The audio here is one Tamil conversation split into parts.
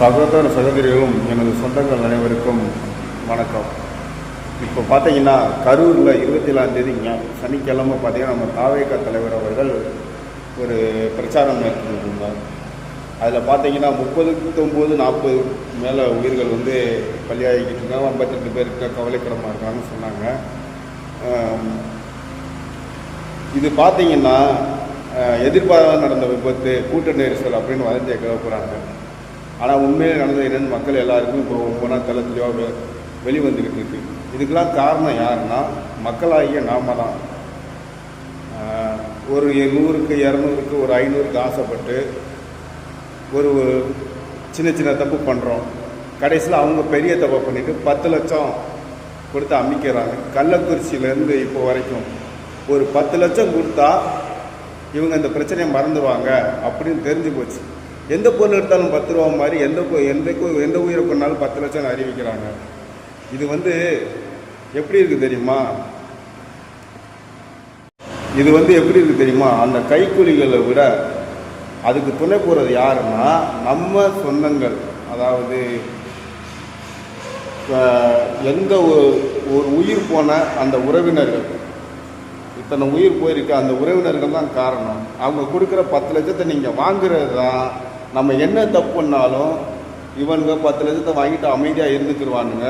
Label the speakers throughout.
Speaker 1: சகோதர சகோதரிகளும் எனது சொந்தங்கள் அனைவருக்கும் வணக்கம். இப்போ பார்த்தீங்கன்னா கரூரில் இருபத்தி ஏழாந்தேதி சனிக்கிழமை பார்த்தீங்கன்னா நம்ம தாவேக தலைவர் அவர்கள் ஒரு பிரச்சாரம் மேற்கொண்டிருந்தார். அதில் பார்த்தீங்கன்னா முப்பதுக்கு நாற்பது மேலே உயிர்கள் வந்து பலியாகிக்கிட்டு இருக்காங்க. ஐம்பத்தெட்டு பேருக்கு கவலைக்கிடமாக இருக்காங்கன்னு சொன்னாங்க. இது பார்த்தீங்கன்னா எதிர்பாராத நடந்த விபத்து கூட்ட நெரிசல் அப்படின்னு வதந்தியை கிளப்புறாங்க ஆனால் உண்மையில் நடந்தது என்னென்னு மக்கள் எல்லாருக்கும் இப்போ ஒவ்வொன்றா தளத்துலையோ வெ வெளிவந்துக்கிட்டு இருக்கு. இதுக்கெல்லாம் காரணம் யாருன்னா மக்களாகிய நாம தான். ஒரு நூறுக்கு இரநூறுக்கு ஒரு ஐநூறுக்கு ஆசைப்பட்டு ஒரு சின்ன சின்ன தப்பு பண்ணுறோம் கடைசியில் அவங்க பெரிய தப்பை பண்ணிவிட்டு பத்து லட்சம் கொடுத்து அமைக்கிறாங்க. கள்ளக்குறிச்சியிலேருந்து இப்போ வரைக்கும் ஒரு பத்து லட்சம் கொடுத்தா இவங்க இந்த பிரச்சனையை மறந்துடுவாங்க அப்படின்னு தெரிஞ்சு போச்சு. எந்த பொருள் எடுத்தாலும் பத்து ரூபா மாதிரி எந்த பொ- எந்த எந்த உயிரை கொண்டாலும் பத்து லட்சம் அறிவிக்கிறாங்க. இது வந்து எப்படி இருக்குது தெரியுமா? இது வந்து எப்படி இருக்குது தெரியுமா? அந்த கைக்கூலிகளை விட அதுக்கு துணை போகிறது யாருன்னா நம்ம சொந்தங்கள். அதாவது எந்த ஒரு- ஒரு உயிர் போன அந்த உறவினர்கள். இத்தனை உயிர் போயிருக்கு அந்த உறவினர்கள் தான் காரணம். அவங்க கொடுக்குற பத்து லட்சத்தை நீங்கள் வாங்குறது தான் நம்ம என்ன தப்பு பண்ணாலும் இவனுங்க பத்து லட்சத்தை வாங்கிட்டு அமைதியாக இருந்துக்கிடுவானுங்க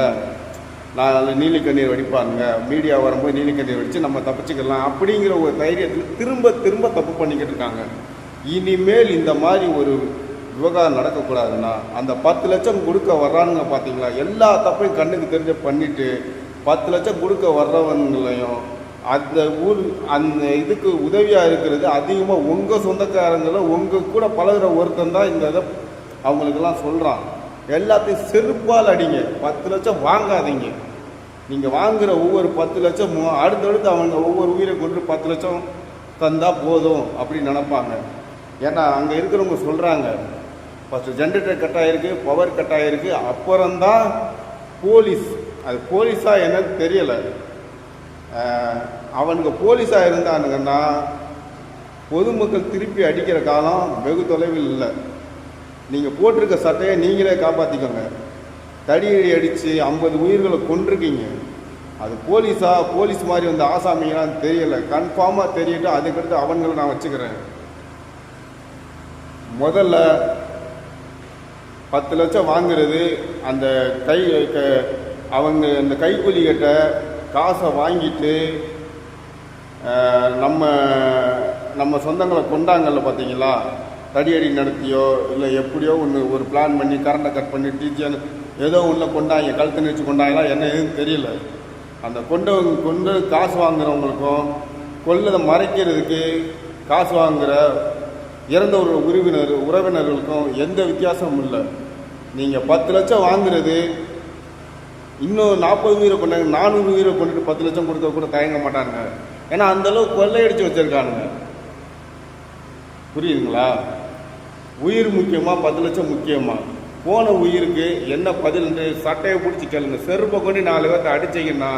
Speaker 1: நான் நீலி கண்ணீர் வடிப்பானுங்க. மீடியா வரும்போது நீலி கண்ணீர் வடித்து நம்ம தப்பிச்சுக்கலாம் அப்படிங்கிற ஒரு தைரியத்தில் திரும்ப திரும்ப தப்பு பண்ணிக்கிட்டு இருக்காங்க. இனிமேல் இந்த மாதிரி ஒரு விவகாரம் நடக்கக்கூடாதுன்னா அந்த பத்து லட்சம் கொடுக்க வர்றானுங்க பார்த்தீங்களா எல்லா தப்பையும் கண்ணுக்கு தெரிஞ்ச பண்ணிவிட்டு பத்து லட்சம் கொடுக்க வர்றவங்களையும் அந்த ஊர் அந்த இதுக்கு உதவியாக இருக்கிறது அதிகமாக உங்கள் சொந்தக்காரங்கள உங்கள் கூட பழகுற ஒருத்தன் தான் இந்த இதை அவங்களுக்கெல்லாம் சொல்கிறான் எல்லாத்தையும் செருப்பால் அடிங்க. பத்து லட்சம் வாங்காதீங்க. நீங்கள் வாங்குகிற ஒவ்வொரு பத்து லட்சம் அடுத்தடுத்து அவங்க ஒவ்வொரு உயிரை கொண்டு பத்து லட்சம் தந்தால் போதும் அப்படின்னு நினப்பாங்க. ஏன்னா அங்கே இருக்கிறவங்க சொல்கிறாங்க ஃபஸ்ட்டு ஜென்ரேட்டர் கட் ஆகிருக்கு பவர் கட் ஆகிருக்கு அப்புறம்தான் போலீஸ். அது போலீஸாக என்னன்னு தெரியலை. அவனுங்க போலீஸாக இருந்தானுங்கன்னா பொதுமக்கள் திருப்பி அடிக்கிற காலம் வெகு தொலைவில் இல்லை. நீங்கள் போட்டிருக்க சட்டையை நீங்களே காப்பாற்றிக்கோங்க தடியடி அடித்து ஐம்பது உயிர்களை கொண்டிருக்கீங்க அது போலீஸா போலீஸ் மாதிரி வந்து ஆசாமிங்களான்னு தெரியல. கன்ஃபார்மாக தெரியட்டும் அதுக்கடுத்து அவன்களை நான் வச்சுக்கிறேன். முதல்ல பத்து லட்சம் வாங்குறது அந்த கை க- அவங்க அந்த கைக்கூலிகிட்ட காசை வாங்கிட்டு நம்ம நம்ம சொந்தங்களை கொண்டாங்கல்ல பார்த்தீங்களா தடியடி நடத்தியோ இல்லை எப்படியோ ஒன்று ஒரு பிளான் பண்ணி கரண்டை கட் பண்ணி டீச்சர் ஏதோ உள்ளே கொண்டாங்க கழுத்து நெரிச்சு கொண்டாங்களா என்ன எதுவும் தெரியல. அந்த கொண்டவங்க கொண்டு காசு வாங்குறவங்களுக்கும் கொள்ளதை மறைக்கிறதுக்கு காசு வாங்குகிற இறந்த ஒரு உறவினர் உறவினர்களுக்கும் எந்த வித்தியாசமும் இல்லை. நீங்கள் பத்து லட்சம் வாங்குறது இன்னும் நாற்பது உயிரை கொண்டாங்க நானூறு உயிரை கொண்டுட்டு பத்து லட்சம் கொடுக்க கூட தயங்க மாட்டாங்க ஏன்னா அந்தளவுக்கு கொள்ளையடிச்சு வச்சிருக்கானுங்க. புரியுதுங்களா? உயிர் முக்கியமாக பத்து லட்சம் முக்கியமாக போன உயிருக்கு என்ன பதில் சட்டையை பிடிச்சி கேளுங்க. செருப்பை கொண்டு நாலு பேர்த்த அடிச்சீங்கன்னா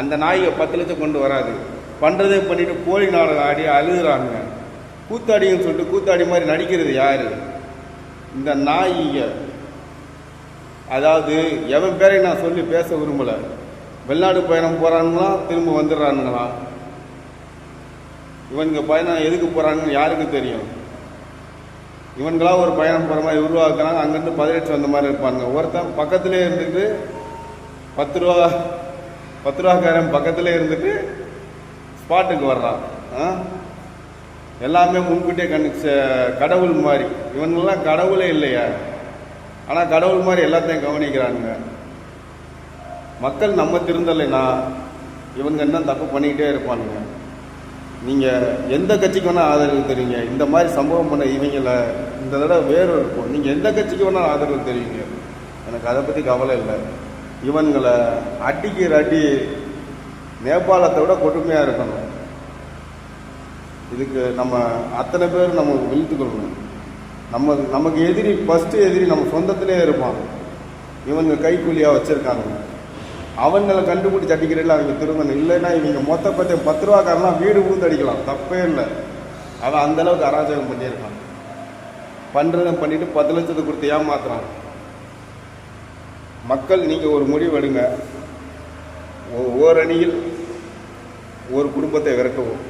Speaker 1: அந்த நாயை பத்து லட்சம் கொண்டு வராது. பண்ணுறதே பண்ணிவிட்டு போலி நாடகம் ஆடி அழுகுறாங்க கூத்தாடின்னு சொல்லிட்டு கூத்தாடி மாதிரி நடிக்கிறது யார்? இந்த நாயிங்க அதாவது எவன் பேரையும் நான் சொல்லி பேச விரும்பலை. வெளிநாடு பயணம் போகிறானுங்களாம் திரும்ப வந்துடுறானுங்களாம் இவனுங்க பயணம் எதுக்கு போகிறாங்கன்னு யாருக்கு தெரியும்? இவன்களாக ஒரு பயணம் போகிற மாதிரி உருவாக்குறாங்க அங்கேருந்து பதினெட்டு வந்த மாதிரி இருப்பாங்க ஒருத்தன் பக்கத்திலே இருந்துட்டு பத்து ரூபா பத்து ரூபாக்காரன் பக்கத்தில் இருந்துட்டு ஸ்பாட்டுக்கு வர்றான். ஆ? எல்லாமே முன்கூட்டியே கண்டு கடவுள் மாதிரி. இவனுங்கெல்லாம் கடவுளே இல்லையா. ஆனால் கடவுள் மாதிரி எல்லாத்தையும் கவனிக்கிறானுங்க. மக்கள் நம்ம திருந்தலைன்னா இவங்க என்ன தப்பு பண்ணிக்கிட்டே இருப்பானுங்க. நீங்கள் எந்த கட்சிக்கு வேணால் ஆதரவு தெரியுங்க இந்த மாதிரி சம்பவம் பண்ண இவங்கள இந்த தடவை வேறு இருக்கும் நீங்கள் எந்த கட்சிக்கு வேணால் ஆதரவு தெரியுங்க எனக்கு அதை பற்றி கவலை இல்லை. இவன்களை அடிக்கிற அடி நேபாளத்தை விட கொடுமையாக இருக்கணும். இதுக்கு நம்ம அத்தனை பேர் நம்ம விழுத்துக்கொள்ளணும். நம்ம நமக்கு எதிரி ஃபஸ்ட்டு எதிரி நம்ம சொந்தத்திலே இருப்பான். இவங்க கைக்கூலியாக வச்சுருக்காங்க. அவங்களை கண்டுபிடிச்சி அடிக்கிறதில்ல அவங்க திரும்பணும் இல்லைன்னா இவங்க மொத்த பத்து பத்து ரூபாக்காரலாம் வீடு பூந்து அடிக்கலாம். தப்பே இல்லை. அவன் அந்தளவுக்கு அராஜகம் பண்ணியிருக்கான். பண்ணுறதை பண்ணிவிட்டு பத்து லட்சத்தை கொடுத்து ஏமாத்துறான். மக்கள் நீங்கள் ஒரு முடிவு எடுங்க. ஓரணியில் ஒரு குடும்பத்தை விரட்டுவோம்.